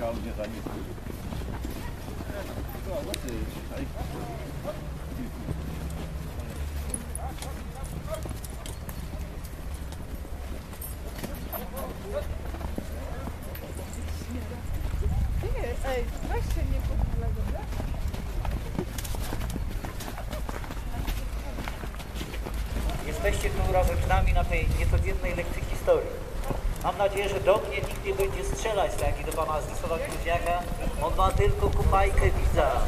gałdzie za czytaj. Ej? Jesteście tu razem z nami na tej niecodziennej lekcji historii. Mam nadzieję, że do mnie nikt nie będzie strzelać tak jak i do pana Zdzisława Kruziaka. On ma tylko kupajkę widza.